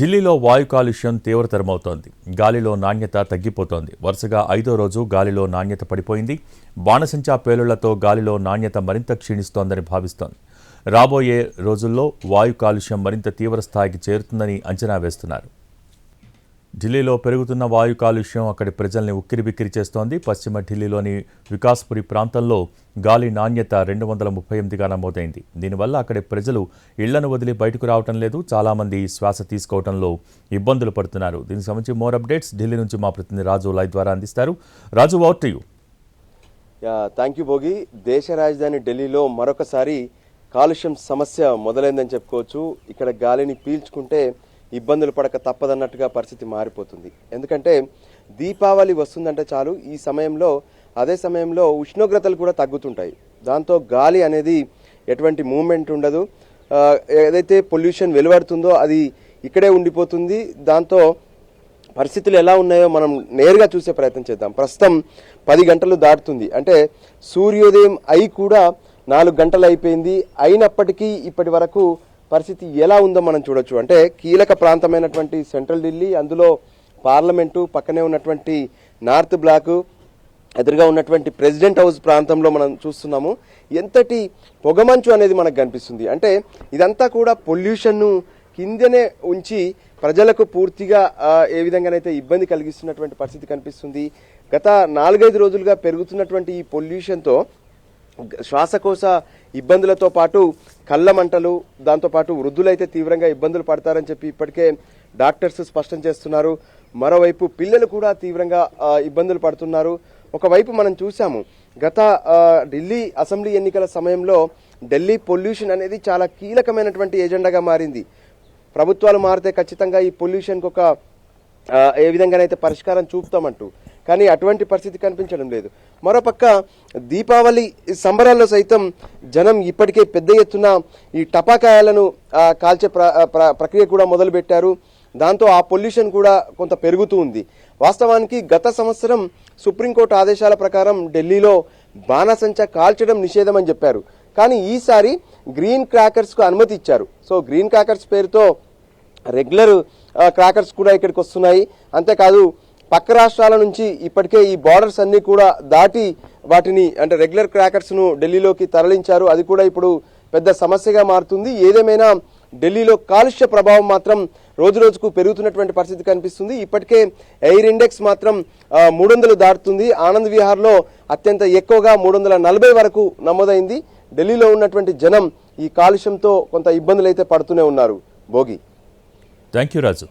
ఢిల్లీలో వాయు కాలుష్యం తీవ్రతరమవుతోంది. గాలిలో నాణ్యత తగ్గిపోతోంది. వరుసగా ఐదో రోజు గాలిలో నాణ్యత పడిపోయింది. బాణసంచా పేలుళ్ళతో గాలిలో నాణ్యత మరింత క్షీణిస్తోందని భావిస్తోంది. రాబోయే రోజుల్లో వాయు కాలుష్యం మరింత తీవ్ర స్థాయికి చేరుతుందని అంచనా వేస్తున్నారు. ఢిల్లీలో పెరుగుతున్న వాయు కాలుష్యం అక్కడి ప్రజల్ని ఉక్కిరిబిక్కిరి చేస్తోంది. పశ్చిమ ఢిల్లీలోని వికాస్పురి ప్రాంతంలో గాలి నాణ్యత రెండు వందల ముప్పై ఎనిమిదిగా నమోదైంది. దీనివల్ల అక్కడి ప్రజలు ఇళ్ళను వదిలి బయటకు రావటం లేదు. చాలామంది శ్వాస తీసుకోవడంలో ఇబ్బందులు పడుతున్నారు. దీనికి సంబంధించి మోర్ అప్డేట్స్ ఢిల్లీ నుంచి మా ప్రతినిధి రాజు లైవ్ ద్వారా అందిస్తారు. Raju out you thank you Bhogi. దేశ రాజధాని ఢిల్లీలో మరొకసారి కాలుష్యం సమస్య మొదలైందని చెప్పుకోవచ్చు. ఇక్కడ గాలిని పీల్చుకుంటే ఇబ్బందులు పడక తప్పదన్నట్టుగా పరిస్థితి మారిపోతుంది. ఎందుకంటే దీపావళి వస్తుందంటే చాలు ఈ సమయంలో అదే సమయంలో ఉష్ణోగ్రతలు కూడా తగ్గుతుంటాయి. దాంతో గాలి అనేది ఎటువంటి మూమెంట్ ఉండదు. ఏదైతే పొల్యూషన్ వెలువడుతుందో అది ఇక్కడే ఉండిపోతుంది. దాంతో పరిస్థితులు ఎలా ఉన్నాయో మనం నేరుగా చూసే ప్రయత్నం చేద్దాం. ప్రస్తుతం పది గంటలు దాటుతుంది. అంటే సూర్యోదయం అయి కూడా నాలుగు గంటలు అయిపోయింది. అయినప్పటికీ ఇప్పటి వరకు పరిస్థితి ఎలా ఉందో మనం చూడొచ్చు. అంటే కీలక ప్రాంతమైనటువంటి సెంట్రల్ ఢిల్లీ అందులో పార్లమెంటు పక్కనే ఉన్నటువంటి నార్త్ బ్లాకు ఎదురుగా ఉన్నటువంటి ప్రెసిడెంట్ హౌస్ ప్రాంతంలో మనం చూస్తున్నాము. ఎంతటి పొగమంచు అనేది మనకు కనిపిస్తుంది. అంటే ఇదంతా కూడా పొల్యూషన్ను కిందనే ఉంచి ప్రజలకు పూర్తిగా ఏ విధంగానైతే ఇబ్బంది కలిగిస్తున్నటువంటి పరిస్థితి కనిపిస్తుంది. గత నాలుగైదు రోజులుగా పెరుగుతున్నటువంటి ఈ పొల్యూషన్తో శ్వాసకోశ ఇబ్బందులతో పాటు కళ్ళ మంటలు దాంతోపాటు వృద్ధులైతే తీవ్రంగా ఇబ్బందులు పడతారని చెప్పి ఇప్పటికే డాక్టర్స్ స్పష్టం చేస్తున్నారు. మరోవైపు పిల్లలు కూడా తీవ్రంగా ఇబ్బందులు పడుతున్నారు. ఒకవైపు మనం చూసాము గత ఢిల్లీ అసెంబ్లీ ఎన్నికల సమయంలో ఢిల్లీ పొల్యూషన్ అనేది చాలా కీలకమైనటువంటి ఎజెండాగా మారింది. ప్రభుత్వాలు మారితే ఖచ్చితంగా ఈ పొల్యూషన్కి ఒక ఏ విధంగానైతే పరిష్కారం చూపుతామంటూ కానీ అటువంటి పరిస్థితి కనిపించడం లేదు. మరోపక్క దీపావళి సంబరాల్లో సైతం జనం ఇప్పటికే పెద్ద ఎత్తున ఈ టపాకాయలను కాల్చే ప్ర ప్ర- ప్రక్రియ కూడా మొదలుపెట్టారు. దాంతో ఆ పొల్యూషన్ కూడా కొంత పెరుగుతూ ఉంది. వాస్తవానికి గత సంవత్సరం సుప్రీంకోర్టు ఆదేశాల ప్రకారం ఢిల్లీలో బాణసంచా కాల్చడం నిషేధం అని చెప్పారు. కానీ ఈసారి గ్రీన్ క్రాకర్స్కు అనుమతి ఇచ్చారు. సో గ్రీన్ క్రాకర్స్ పేరుతో రెగ్యులర్ క్రాకర్స్ కూడా ఇక్కడికి వస్తున్నాయి. అంతేకాదు పక్క రాష్ట్రాల నుంచి ఇప్పటికే ఈ బార్డర్స్ అన్ని కూడా దాటి వాటిని అంటే రెగ్యులర్ క్రాకర్స్ను ఢిల్లీలోకి తరలించారు. అది కూడా ఇప్పుడు పెద్ద సమస్యగా మారుతుంది. ఏదేమైనా ఢిల్లీలో కాలుష్య ప్రభావం మాత్రం రోజు రోజుకు పెరుగుతున్నటువంటి పరిస్థితి కనిపిస్తుంది. ఇప్పటికే ఎయిర్ ఇండెక్స్ మాత్రం మూడు వందలు దాటుతుంది. ఆనంద్ విహార్లో అత్యంత ఎక్కువగా మూడు వందల నలభై వరకు నమోదైంది. ఢిల్లీలో ఉన్నటువంటి జనం ఈ కాలుష్యంతో కొంత ఇబ్బందులు అయితే పడుతూనే ఉన్నారు. భోగి. Thank you Raju